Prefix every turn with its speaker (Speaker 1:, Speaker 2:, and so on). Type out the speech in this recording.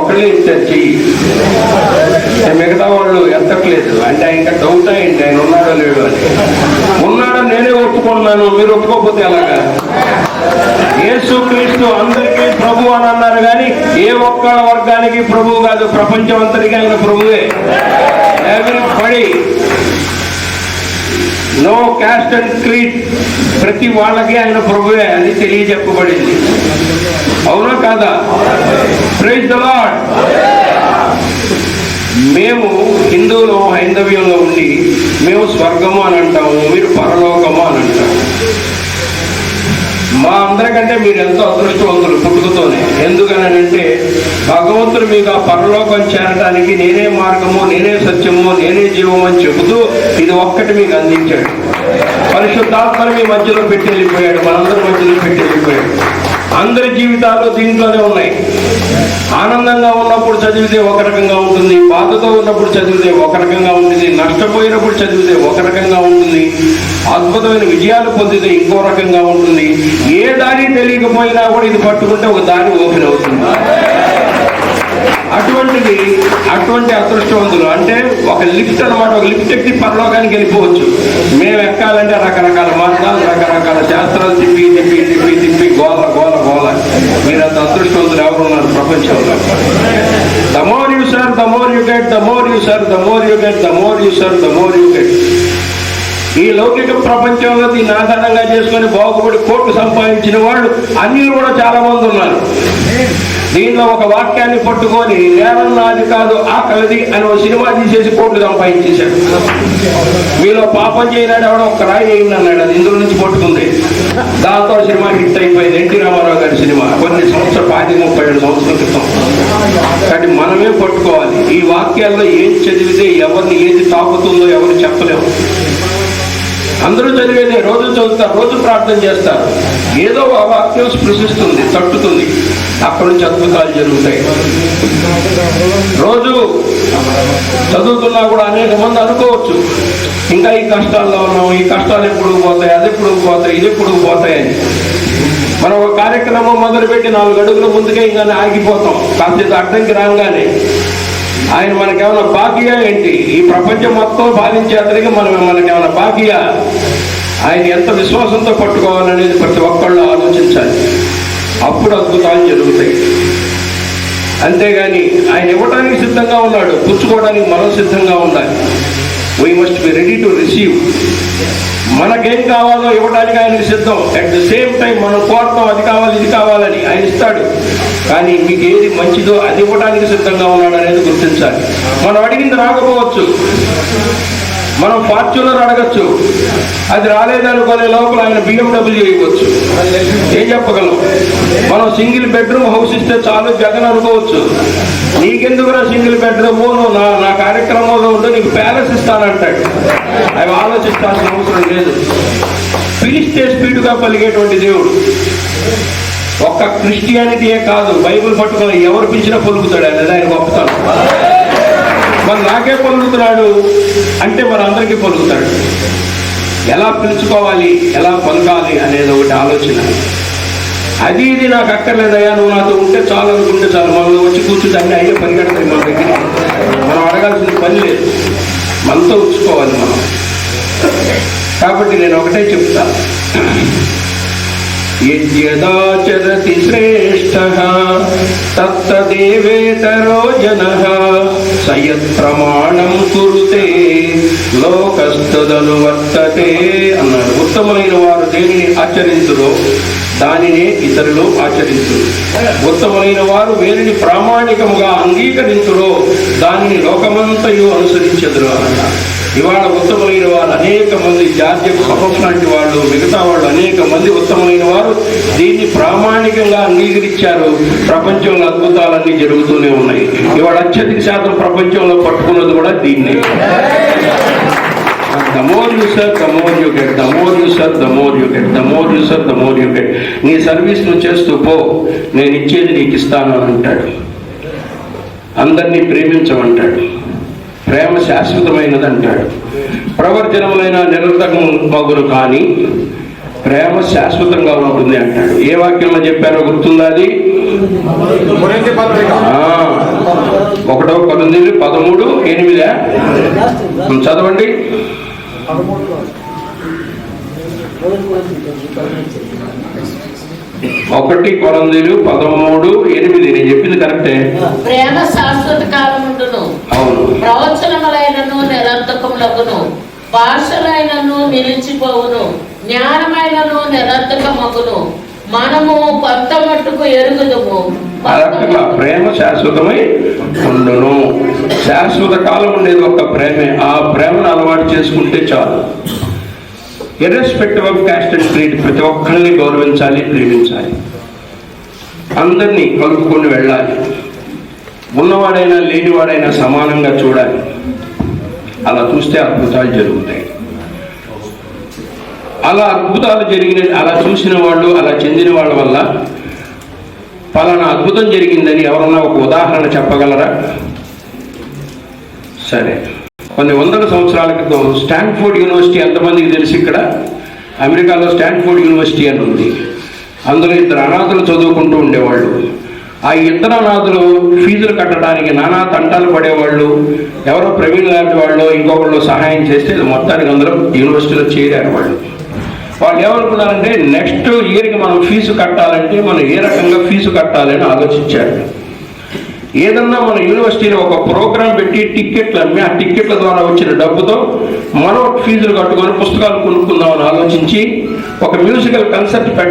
Speaker 1: ఒక్కళ్ళే ఇచ్చారు చెయ్యి మిగతా వాళ్ళు ఎత్తట్లేదు. అంటే ఇంకా డౌట్ అయింది ఆయన ఉన్నాడో లేడు అని. ఉన్నాడో నేనే ఒప్పుకున్నాను మీరు ఒప్పుకోకపోతే ఎలాగా? యేసు క్రీస్తు అందరికీ ప్రభు అని అన్నారు కానీ ఏ ఒక్క వర్గానికి ప్రభు కాదు. ప్రపంచం అంతటికీ ఆయన ప్రభువే. ఎవరి నో క్యాస్ట్ అండ్ క్రీడ్ ప్రతి వాళ్ళకి ఆయన ప్రభువే అని తెలియజెప్పబడింది. అవునా కాదా? ప్రైజ్ ద లాడ్ మేము హిందువులు హైందవ్యంలో ఉండి మేము స్వర్గము అని అంటాము మీరు పరలోకము అని అంటాము మా అందరికంటే మీరు ఎంతో అదృష్టవంతులు పుట్టుకతోనే. ఎందుకనంటే భగవంతుడు మీకు ఆ పరలోకం చేరడానికి నేనే మార్గము నేనే సత్యము నేనే జీవము అని చెబుతూ ఇది ఒక్కటి మీకు అందించాడు. పరిశుద్ధాత్మని మీ మధ్యలో పెట్టి వెళ్ళిపోయాడు మనందరి మధ్యలో పెట్టి వెళ్ళిపోయాడు. అందరి జీవితాలు దీంట్లోనే ఉన్నాయి. ఆనందంగా ఉన్నప్పుడు చదివితే ఒక రకంగా ఉంటుంది బాధతో ఉన్నప్పుడు చదివితే ఒక రకంగా ఉంటుంది నష్టపోయినప్పుడు చదివితే ఒక రకంగా ఉంటుంది అద్భుతమైన విజయాలు పొందితే ఇంకో రకంగా ఉంటుంది. ఏ దారి తెలియకపోయినా కూడా ఇది పట్టుకుంటే ఒక దారి ఓపెన్ అవుతుంది. అటువంటిది అటువంటి అదృష్టవంతులు అంటే ఒక లిఫ్ట్ అనమాట ఒక లిఫ్ట్ ఎక్కి పరలోకానికి వెళ్ళిపోవచ్చు. మేము ఎక్కాలంటే రకరకాల మార్గాలు రకరకాల శాస్త్రాలు తిప్పి తిప్పి తిప్పి తిప్పి గోల The more you serve, the more you get, the more you serve, the more you get, the more you serve, the more you get. ఈ లౌకిక ప్రపంచంలో దీన్ని ఆధారంగా చేసుకొని బాగుపడి కోట్లు సంపాదించిన వాళ్ళు అన్యులు కూడా చాలా మంది ఉన్నారు. దీనిలో ఒక వాక్యాన్ని పట్టుకొని నేరన్నాది నాది కాదు ఆకలిది అని ఒక సినిమా తీసేసి కోట్లు సంపాదించేశాడు. మీలో పాపం చేయనాడు ఎవడో ఒక రాయి అయింది అన్నాడు. అది ఇందులో నుంచి పట్టుకుంది. దాంతో సినిమా హిట్ అయిపోయింది. ఎన్టీ రామారావు గారి సినిమా. కొన్ని సంవత్సరాలు పాతి ముప్పై ఏడు సంవత్సరాల క్రితం. కాబట్టి మనమే పట్టుకోవాలి. ఈ వాక్యాల్లో ఏం చదివితే ఎవరిని ఏది తాకుతుందో ఎవరు చెప్పలేము. అందరూ చదివేది రోజు చదువుతారు రోజు ప్రార్థన చేస్తారు ఏదో ఆ వాక్యం స్పృశిస్తుంది తట్టుతుంది. అక్కడి నుంచి అద్భుతాలు జరుగుతాయి. రోజు చదువుతున్నా కూడా అనేక మంది అనుకోవచ్చు. ఇంకా ఈ కష్టాల్లో ఉన్నాం ఈ కష్టాలు ఎప్పుడు పోతాయి అది ఎప్పుడు పోతాయి ఇది ఎప్పుడు పోతాయని మనం ఒక కార్యక్రమం మొదలుపెట్టి నాలుగు అడుగుల ముందుకే ఇంకా ఆగిపోతాం. కాసేపు అడ్డంకి రాగానే ఆయన మనకేమైనా బాకీయా ఏంటి? ఈ ప్రపంచం మొత్తం పాలించే అతనికి మనం మనకేమైనా బాకీయా? ఆయన ఎంత విశ్వాసంతో పట్టుకోవాలనేది ప్రతి ఒక్కళ్ళు ఆలోచించాలి. అప్పుడు అద్భుతాలు జరుగుతాయి. అంతేగాని ఆయన ఇవ్వడానికి సిద్ధంగా ఉన్నాడు పుచ్చుకోవడానికి మనం సిద్ధంగా ఉండాలి. We must be ready to receive మనకేం కావాలో ఇవ్వడానికి ఆయనకు సిద్ధం. అట్ ద సేమ్ టైం మనం కోరతాం అది కావాలి ఇది కావాలని ఆయన ఇస్తాడు. కానీ మీకు ఏది మంచిదో అది ఇవ్వడానికి సిద్ధంగా ఉన్నాడు అనేది గుర్తించాలి. మనం అడిగింది రాకపోవచ్చు. మనం ఫార్చునర్ అడగచ్చు. అది రాలేదనుకునే లోపల ఆయన బిఎండబ్ల్యూ ఇవ్వచ్చు ఏం చెప్పగలం? మనం సింగిల్ బెడ్రూమ్ హౌస్ ఇస్తే చాలు జగన్ అనుకోవచ్చు. నీకెందుకురా సింగిల్ బెడ్రూమ్ నువ్వు నా నా కార్యక్రమంలో ఉంటే నీకు ప్యాలెస్ ఇస్తానంటాడు. అవి ఆలోచించాల్సిన అవసరం లేదు. పిలిస్తే స్పీడ్గా పలిగేటువంటి దేవుడు. ఒక్క క్రిస్టియానిటీయే కాదు బైబిల్ పట్టుకొని ఎవరు పిలిచినా పలుకుతాడు అనేది ఆయన గొప్పతాడు మరి నాకే పలుకుతున్నాడు అంటే మరి అందరికీ పలుకుతాడు ఎలా పిలుచుకోవాలి ఎలా పలకాలి అనేది ఒకటి ఆలోచన. అది ఇది నాకు అక్కర్లేదయ్యా నువ్వు నాతో ఉంటే చాలు అనుకుంటే చాలు. మనం వచ్చి కూర్చుంటే అన్ని అయ్యే కడతాయి మన దగ్గర. మనం అడగాల్సిన పని లేదు. మనతో ఉంచుకోవాలి మనం. కాబట్టి నేను ఒకటే చెప్తా. యద్యదాచరతి శ్రేష్ఠ తత్తదేవేతరో జన. సయత్ ప్రమాణం కురుతే లోకస్తదను వర్తతే అన్నాడు ఉత్తములైన వారు దేనిని ఆచరించురో దానినే ఇతరులు ఆచరించురు. ఉత్తములైన వారు వేరిని ప్రామాణికముగా అంగీకరించురో దానిని లోకమంతయు అనుసరించదురు అన్నారు. ఇవాళ ఉత్తములైన వారు అనేక మంది జాతీయ లాంటి వాళ్ళు మిగతా వాళ్ళు అనేక మంది ఉత్తములైన వారు దీన్ని ప్రామాణికంగా అంగీకరించారు. ప్రపంచంలో అద్భుతాలన్నీ జరుగుతూనే ఉన్నాయి. ఇవాళ అత్యధిక శాతం ప్రపంచంలో పట్టుకున్నది కూడా దీన్నే. The more you serve the more you get the more you serve the more you get the more you get నీ సర్వీస్ నువ్వు చేస్తూ పో. నేను ఇచ్చేది నీకు ఇస్తాను అని అంటాడు. అందరినీ ప్రేమించమంటాడు. ప్రేమ శాశ్వతమైనది అంటాడు. ప్రవర్జనములైన నిరంతరం మగురు కానీ ప్రేమ శాశ్వతంగా ఉంటుంది అంటాడు. ఏ వాక్యంలో చెప్పారో గుర్తుందా అది? ఒకటో కొరింథీయులు పదమూడు ఎనిమిదా? చదవండి. ఒకటి కొరందీలు పదమూడు ఎనిమిది. నేను చెప్పింది కరెక్టే?
Speaker 2: ప్రేమ శాశ్వత కాలముండును.
Speaker 1: అవును.
Speaker 2: ప్రవచనములైనను నిరర్థకములగును. భాషలైనను నిలిచిపోవును. జ్ఞానమైనను నిరర్థకమగును. మనము కొత్త మట్టుకు ఎరుగుదుము.
Speaker 1: ప్రేమ శాశ్వతమై ఉండును. శాశ్వత కాలం ఉండేది ఒక ప్రేమే. ఆ ప్రేమను అలవాటు చేసుకుంటే చాలు. Irrespective of caste and creed ప్రతి ఒక్కరిని గౌరవించాలి ప్రేమించాలి. అందరినీ కలుపుకొని వెళ్ళాలి. ఉన్నవాడైనా లేనివాడైనా సమానంగా చూడాలి. అలా చూస్తే అద్భుతాలు జరుగుతాయి. అలా అద్భుతాలు జరిగిన అలా చూసిన వాళ్ళు అలా చెందిన వాళ్ళ వల్ల పలానా అద్భుతం జరిగిందని ఎవరన్నా ఒక ఉదాహరణ చెప్పగలరా? సరే. కొన్ని వందల సంవత్సరాల క్రితం స్టాన్ఫోర్డ్ యూనివర్సిటీ ఎంతమందికి తెలిసి ఇక్కడ? అమెరికాలో స్టాన్ఫోర్డ్ యూనివర్సిటీ అని ఉంది. అందులో ఇద్దరు అనాథులు చదువుకుంటూ ఉండేవాళ్ళు. ఆ ఇద్దరు అనాథులు ఫీజులు కట్టడానికి నానా తంటాలు పడేవాళ్ళు. ఎవరో ప్రవీణ్ లాంటి వాళ్ళు ఇంకొకళ్ళు సహాయం చేస్తే మొత్తానికి అందరూ యూనివర్సిటీలో చేరారు వాళ్ళు. వాళ్ళు ఏమనుకున్నారంటే నెక్స్ట్ ఇయర్కి మనం ఫీజు కట్టాలంటే మనం ఏ రకంగా ఫీజు కట్టాలని ఆలోచించారు. ఏదన్నా మన యూనివర్సిటీలో ఒక ప్రోగ్రాం పెట్టి టిక్కెట్లు అమ్మి ఆ టిక్కెట్ల ద్వారా వచ్చిన డబ్బుతో మనం ఫీజులు కట్టుకొని పుస్తకాలు కొనుక్కుందామని ఆలోచించి ఒక మ్యూజికల్ కన్సెప్ట్